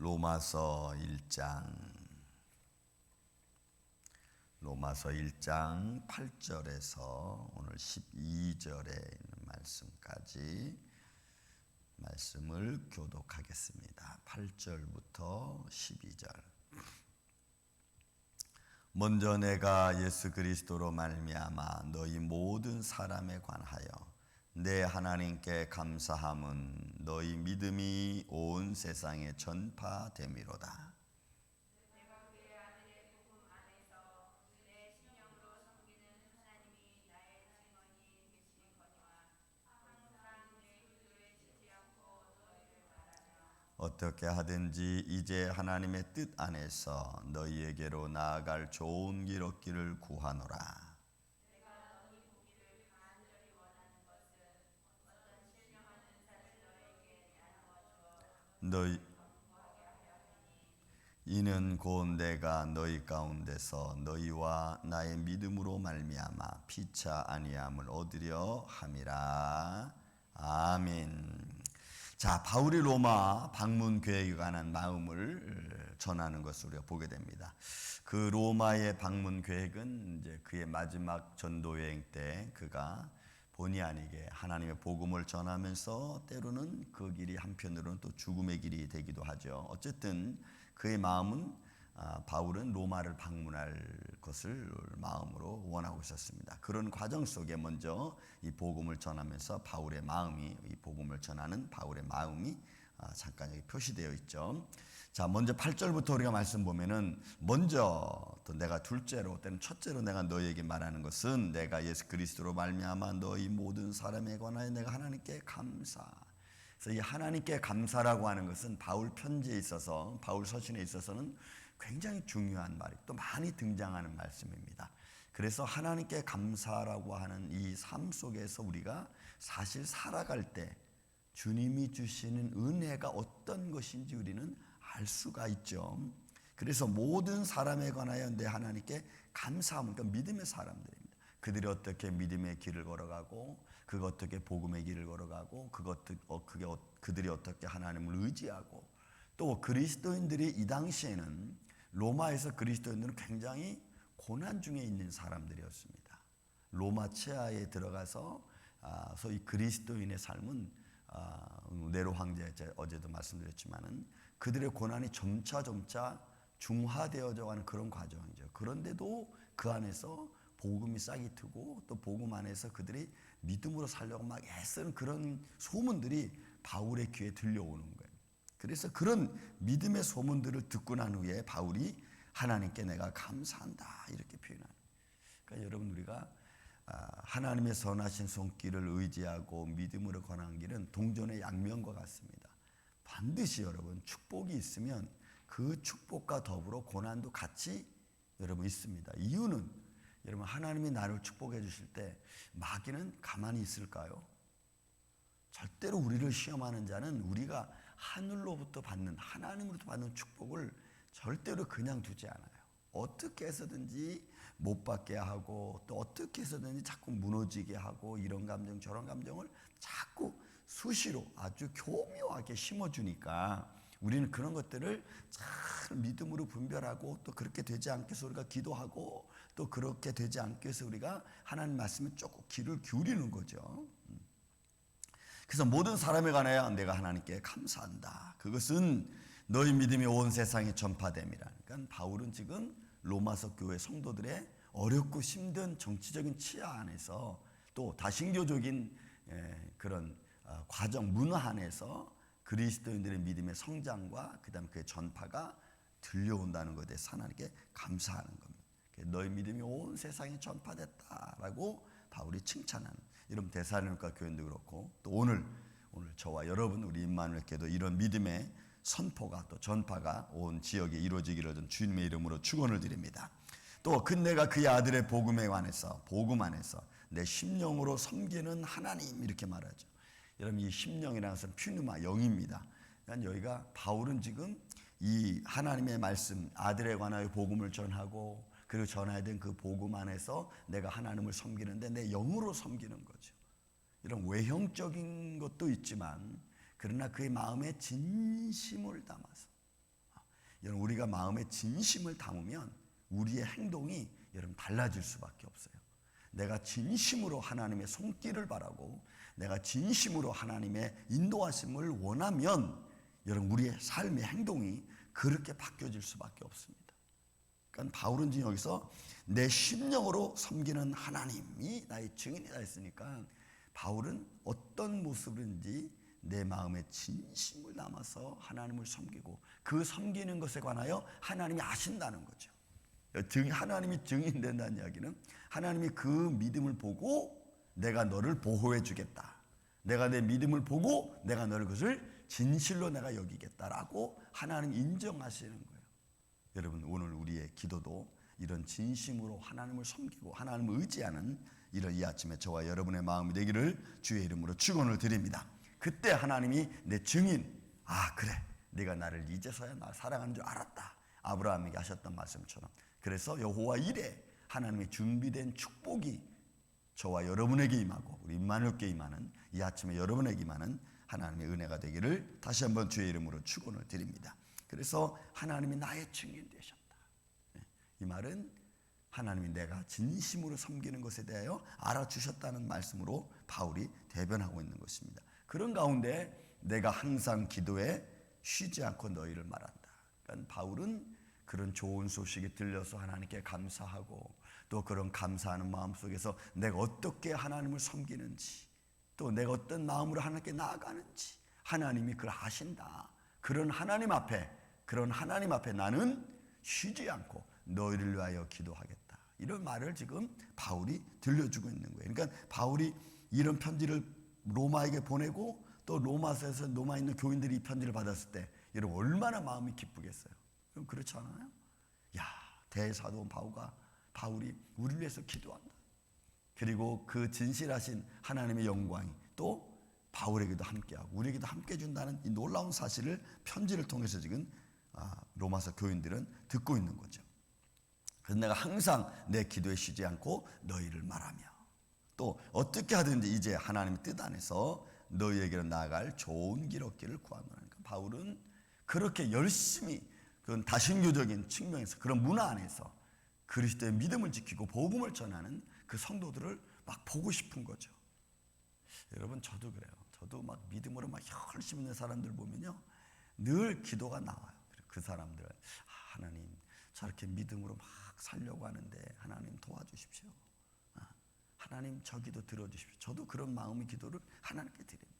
로마서 1장 로마서 1장 8절에서 오늘 12절에 있는 말씀까지 말씀을 교독하겠습니다. 8절부터 12절. 먼저 내가 예수 그리스도로 말미암아 너희 모든 사람에 관하여 내 하나님께 감사함은 너희 믿음이 온 세상에 전파됨이로다. 어떻게 하든지 이제 하나님의 뜻 안에서 너희에게로 나아갈 좋은 길 얻기를 구하노라. 내가 너희 보기를 간절히 원하는 것은 어떤 신령한 은사를 너에게 나누어 주어 너희 이는 곧 내가 너희 가운데서 너희와 나의 믿음으로 말미암아 피차 아니함을 얻으려 함이라. 아멘. 자, 바울이 로마 방문 계획에 관한 마음을 전하는 것을 우리가 보게 됩니다. 그 로마의 방문 계획은 이제 그의 마지막 전도 여행 때 그가 본의 아니게 하나님의 복음을 전하면서 때로는 그 길이 한편으로는 또 죽음의 길이 되기도 하죠. 어쨌든 그의 마음은 아, 바울은 로마를 방문할 것을 마음으로 원하고 있었습니다. 그런 과정 속에 먼저 이 복음을 전하면서 바울의 마음이 이 복음을 전하는 바울의 마음이 아, 잠깐 여기 표시되어 있죠. 자, 먼저 8절부터 우리가 말씀 보면은 먼저 또 내가 둘째로 때는 첫째로 내가 너희에게 말하는 것은 내가 예수 그리스도로 말미암아 너희 모든 사람에 관하여 내가 하나님께 감사. 그래서 이 하나님께 감사라고 하는 것은 바울 편지에 있어서 바울 서신에 있어서는 굉장히 중요한 말이 또 많이 등장하는 말씀입니다. 그래서 하나님께 감사라고 하는 이 삶 속에서 우리가 사실 살아갈 때 주님이 주시는 은혜가 어떤 것인지 우리는 알 수가 있죠. 그래서 모든 사람에 관하여 내 하나님께 감사함, 그러니까 믿음의 사람들입니다. 그들이 어떻게 믿음의 길을 걸어가고, 그가 어떻게 복음의 길을 걸어가고, 그것, 어, 그게, 어, 그들이 어떻게 하나님을 의지하고, 또 그리스도인들이 이 당시에는 로마에서 그리스도인들은 굉장히 고난 중에 있는 사람들이었습니다. 로마 치하에 들어가서 아, 소위 그리스도인의 삶은 아, 네로 황제 어제도 말씀드렸지만은 그들의 고난이 점차 점차 중화되어져 가는 그런 과정이죠. 그런데도 그 안에서 복음이 싹이 트고 또 복음 안에서 그들이 믿음으로 살려고 막 애쓰는 그런 소문들이 바울의 귀에 들려오는 거예요. 그래서 그런 믿음의 소문들을 듣고 난 후에 바울이 하나님께 내가 감사한다 이렇게 표현하는. 그러니까 여러분 우리가 아, 하나님의 선하신 손길을 의지하고 믿음으로 권한 길은 동전의 양면과 같습니다. 반드시 여러분 축복이 있으면 그 축복과 더불어 고난도 같이 여러분 있습니다. 이유는 여러분 하나님이 나를 축복해 주실 때 마귀는 가만히 있을까요? 절대로 우리를 시험하는 자는 우리가 하늘로부터 받는 하나님으로부터 받는 축복을 절대로 그냥 두지 않아요. 어떻게 해서든지 못 받게 하고 또 어떻게 해서든지 자꾸 무너지게 하고 이런 감정 저런 감정을 자꾸 수시로 아주 교묘하게 심어주니까 우리는 그런 것들을 잘 믿음으로 분별하고 또 그렇게 되지 않게 해서 우리가 기도하고 또 그렇게 되지 않게 해서 우리가 하나님 말씀에 조금 귀를 기울이는 거죠. 그래서 모든 사람에 관하여 내가 하나님께 감사한다. 그것은 너희 믿음이 온 세상에 전파됨이라. 그러니까 바울은 지금 로마서 교회 성도들의 어렵고 힘든 정치적인 치하 안에서 또 다신교적인 그런 어, 과정 문화 안에서 그리스도인들의 믿음의 성장과 그다음 그의 전파가 들려온다는 것에 대해서 하나님께 감사하는 겁니다. 너희 믿음이 온 세상에 전파됐다라고 바울이 칭찬하는 이런 대사님과 교인도 그렇고 또 오늘 오늘 저와 여러분 우리 임마누엘께도 이런 믿음의 선포가 또 전파가 온 지역에 이루어지기를 전 주님의 이름으로 축원을 드립니다. 또 근내가 그의 아들의 복음에 관해서 복음 안에서 내 심령으로 섬기는 하나님 이렇게 말하죠. 여러분 이 심령이라는 것은 퓨누마 영입니다. 그러니까 여기가 바울은 지금 이 하나님의 말씀 아들에 관하여 복음을 전하고 그리고 전해야 된 그 복음 안에서 내가 하나님을 섬기는데 내 영으로 섬기는 거죠. 이런 외형적인 것도 있지만 그러나 그의 마음에 진심을 담아서 여러분 우리가 마음에 진심을 담으면 우리의 행동이 여러분 달라질 수밖에 없어요. 내가 진심으로 하나님의 손길을 바라고 내가 진심으로 하나님의 인도하심을 원하면 여러분 우리의 삶의 행동이 그렇게 바뀌어질 수밖에 없습니다. 그러니까 바울은 지금 여기서 내 심령으로 섬기는 하나님이 나의 증인이다 했으니까 바울은 어떤 모습인지 내 마음에 진심을 담아서 하나님을 섬기고 그 섬기는 것에 관하여 하나님이 아신다는 거죠. 증 하나님이 증인된다는 이야기는 하나님이 그 믿음을 보고 내가 너를 보호해 주겠다. 내가 내 믿음을 보고 내가 너를 그것을 진실로 내가 여기겠다라고 하나님 인정하시는 거예요. 여러분 오늘 우리의 기도도 이런 진심으로 하나님을 섬기고 하나님을 의지하는 이런 이 아침에 저와 여러분의 마음이 되기를 주의 이름으로 축원을 드립니다. 그때 하나님이 내 증인 아 그래 네가 나를 이제서야 나 사랑하는 줄 알았다. 아브라함에게 하셨던 말씀처럼 그래서 여호와 이래 하나님의 준비된 축복이 저와 여러분에게 임하고 우리 임마누엘께 임하는 이 아침에 여러분에게 임하는 하나님의 은혜가 되기를 다시 한번 주의 이름으로 축원을 드립니다. 그래서 하나님이 나의 증인 되셨다. 네, 이 말은 하나님이 내가 진심으로 섬기는 것에 대하여 알아주셨다는 말씀으로 바울이 대변하고 있는 것입니다. 그런 가운데 내가 항상 기도에 쉬지 않고 너희를 말한다. 그러니까 바울은 그런 좋은 소식이 들려서 하나님께 감사하고 또 그런 감사하는 마음 속에서 내가 어떻게 하나님을 섬기는지 또 내가 어떤 마음으로 하나님께 나아가는지 하나님이 그걸 아신다. 그런 하나님 앞에 그런 하나님 앞에 나는 쉬지 않고 너희를 위하여 기도하겠다. 이런 말을 지금 바울이 들려주고 있는 거예요. 그러니까 바울이 이런 편지를 로마에게 보내고 또 로마서에서 로마에 있는 교인들이 이 편지를 받았을 때 여러분 얼마나 마음이 기쁘겠어요. 그럼 그렇지 않아요? 야 대사도 바울가 바울이 우리를 위해서 기도한다. 그리고 그 진실하신 하나님의 영광이 또 바울에게도 함께하고 우리에게도 함께 준다는 이 놀라운 사실을 편지를 통해서 지금 아, 로마서 교인들은 듣고 있는 거죠. 그래서 내가 항상 내 기도에 쉬지 않고 너희를 말하며 또 어떻게 하든지 이제 하나님의 뜻 안에서 너희에게로 나아갈 좋은 길 얻기를 구하노라. 그러니까 바울은 그렇게 열심히 그런 다신교적인 측면에서 그런 문화 안에서 그리스도의 믿음을 지키고 복음을 전하는 그 성도들을 막 보고 싶은 거죠. 여러분 저도 그래요. 저도 막 믿음으로 막 열심히 있는 사람들 보면요. 늘 기도가 나와요. 그 사람들 아, 하나님 저렇게 믿음으로 막 살려고 하는데 하나님 도와주십시오. 아, 하나님 저 기도 들어주십시오. 저도 그런 마음의 기도를 하나님께 드립니다.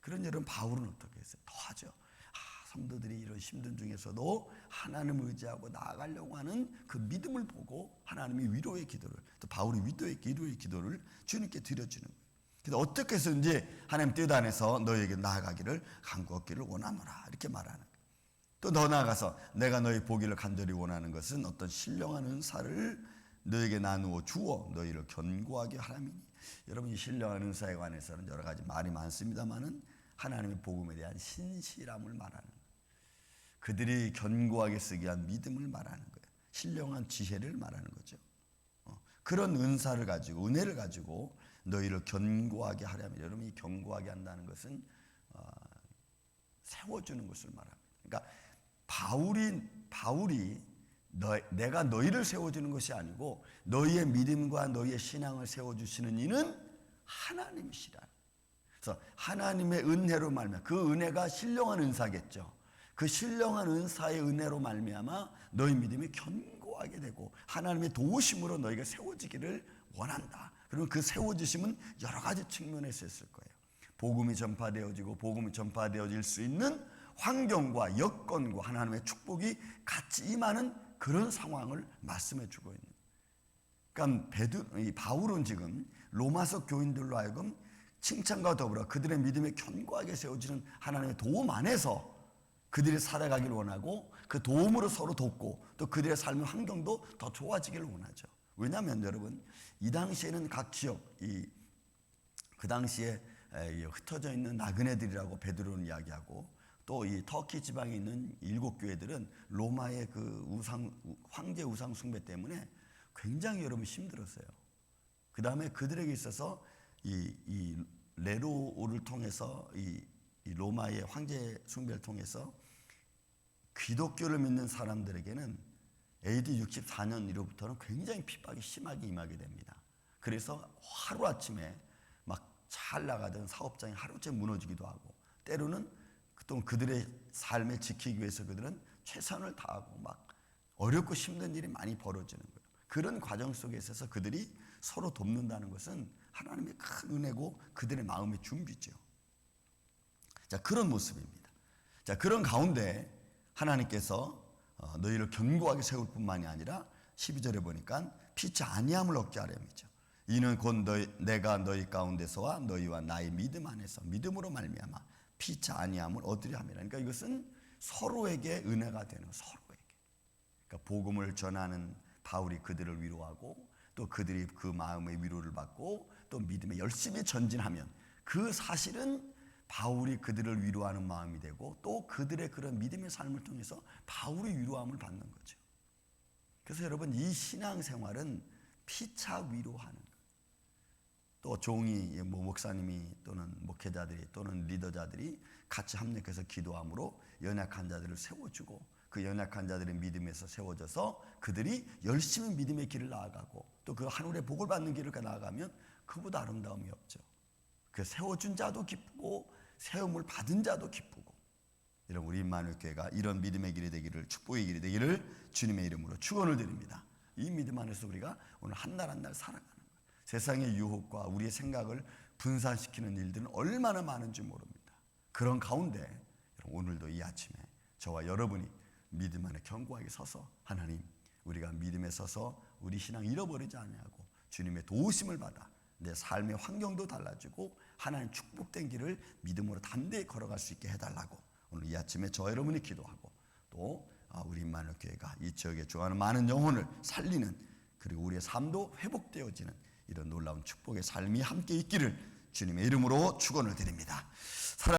그런 여러분 바울은 어떻게 했어요? 더 하죠. 아, 성도들이 이런 힘든 중에서도 하나님을 의지하고 나아가려고 하는 그 믿음을 보고 하나님이 위로의 기도를 또 바울이 위로의 기도의 기도를 주님께 드려주는 거예요. 그래서 어떻게 해서든지 하나님 뜻 안에서 너에게 나아가기를 간구하기를 원하노라 이렇게 말하는 거예요. 또 더 나아가서 내가 너희 보기를 간절히 원하는 것은 어떤 신령한 은사를 너에게 나누어 주어 너희를 견고하게 하라미니 여러분 이 신령한 은사에 관해서는 여러 가지 말이 많습니다만은 하나님의 복음에 대한 신실함을 말하는. 그들이 견고하게 쓰기 위한 믿음을 말하는 거예요. 신령한 지혜를 말하는 거죠. 어, 그런 은사를 가지고 은혜를 가지고 너희를 견고하게 하려면 여러분이 견고하게 한다는 것은 어, 세워주는 것을 말합니다. 그러니까 바울이 바울이 너, 내가 너희를 세워주는 것이 아니고 너희의 믿음과 너희의 신앙을 세워주시는 이는 하나님이시라. 그래서 하나님의 은혜로 말미암아 그 은혜가 신령한 은사겠죠. 그 신령한 은사의 은혜로 말미암아 너희 믿음이 견고하게 되고 하나님의 도우심으로 너희가 세워지기를 원한다. 그러면 그 세워지심은 여러 가지 측면에서 있을 거예요. 복음이 전파되어지고 복음이 전파되어질 수 있는 환경과 여건과 하나님의 축복이 같이 임하는 그런 상황을 말씀해 주고 있는. 그러니까 베드, 이 바울은 지금 로마서 교인들로 하여금 칭찬과 더불어 그들의 믿음에 견고하게 세워지는 하나님의 도움 안에서 그들이 살아가길 원하고 그 도움으로 서로 돕고 또 그들의 삶의 환경도 더 좋아지기를 원하죠. 왜냐하면 여러분 이 당시에는 각 지역 이 그 당시에 흩어져 있는 나그네들이라고 베드로는 이야기하고 또 이 터키 지방에 있는 일곱 교회들은 로마의 그 우상 황제 우상 숭배 때문에 굉장히 여러분 힘들었어요. 그 다음에 그들에게 있어서 이, 이 레로를 통해서 이, 이 로마의 황제 숭배를 통해서 기독교를 믿는 사람들에게는 AD 64년 이후부터는 굉장히 핍박이 심하게 임하게 됩니다. 그래서 하루아침에 막 잘 나가던 사업장이 하루째 무너지기도 하고 때로는 또 그들의 삶을 지키기 위해서 그들은 최선을 다하고 막 어렵고 힘든 일이 많이 벌어지는 거예요. 그런 과정 속에 있어서 그들이 서로 돕는다는 것은 하나님의 큰 은혜고 그들의 마음의 준비죠. 자, 그런 모습입니다. 자, 그런 가운데 하나님께서 어, 너희를 견고하게 세울 뿐만이 아니라 12절에 보니까 피치 아니함을 얻게 하렴이죠. 이는 곧 너희, 내가 너희 가운데서와 너희와 나의 믿음 안에서 믿음으로 말미암아 피치 아니함을 얻으려 함이라. 그러니까 이것은 서로에게 은혜가 되는 서로에게. 그러니까 복음을 전하는 바울이 그들을 위로하고 또 그들이 그 마음의 위로를 받고 또 믿음에 열심히 전진하면 그 사실은 바울이 그들을 위로하는 마음이 되고 또 그들의 그런 믿음의 삶을 통해서 바울이 위로함을 받는 거죠. 그래서 여러분 이 신앙 생활은 피차 위로하는. 또 종이 뭐 목사님이 또는 목회자들이 또는 리더자들이 같이 합력해서 기도함으로 연약한 자들을 세워주고 그 연약한 자들의 믿음에서 세워져서 그들이 열심히 믿음의 길을 나아가고 또 그 하늘의 복을 받는 길을 나아가면 그보다 아름다움이 없죠. 그 세워준 자도 기쁘고 세움을 받은 자도 기쁘고 이런 우리 임마누엘 교회가 이런 믿음의 길이 되기를 축복의 길이 되기를 주님의 이름으로 축원을 드립니다. 이 믿음 안에서 우리가 오늘 한 날 한 날 살아가는. 세상의 유혹과 우리의 생각을 분산시키는 일들은 얼마나 많은지 모릅니다. 그런 가운데 오늘도 이 아침에 저와 여러분이 믿음 안에 견고하게 서서 하나님 우리가 믿음에 서서 우리 신앙 잃어버리지 아니하고 주님의 도우심을 받아 내 삶의 환경도 달라지고 하나님 축복된 길을 믿음으로 담대히 걸어갈 수 있게 해달라고 오늘 이 아침에 저 여러분이 기도하고 또 아, 우리 만을 교회가 이 지역에 좋아하는 많은 영혼을 살리는 그리고 우리의 삶도 회복되어지는 이런 놀라운 축복의 삶이 함께 있기를 주님의 이름으로 축원을 드립니다.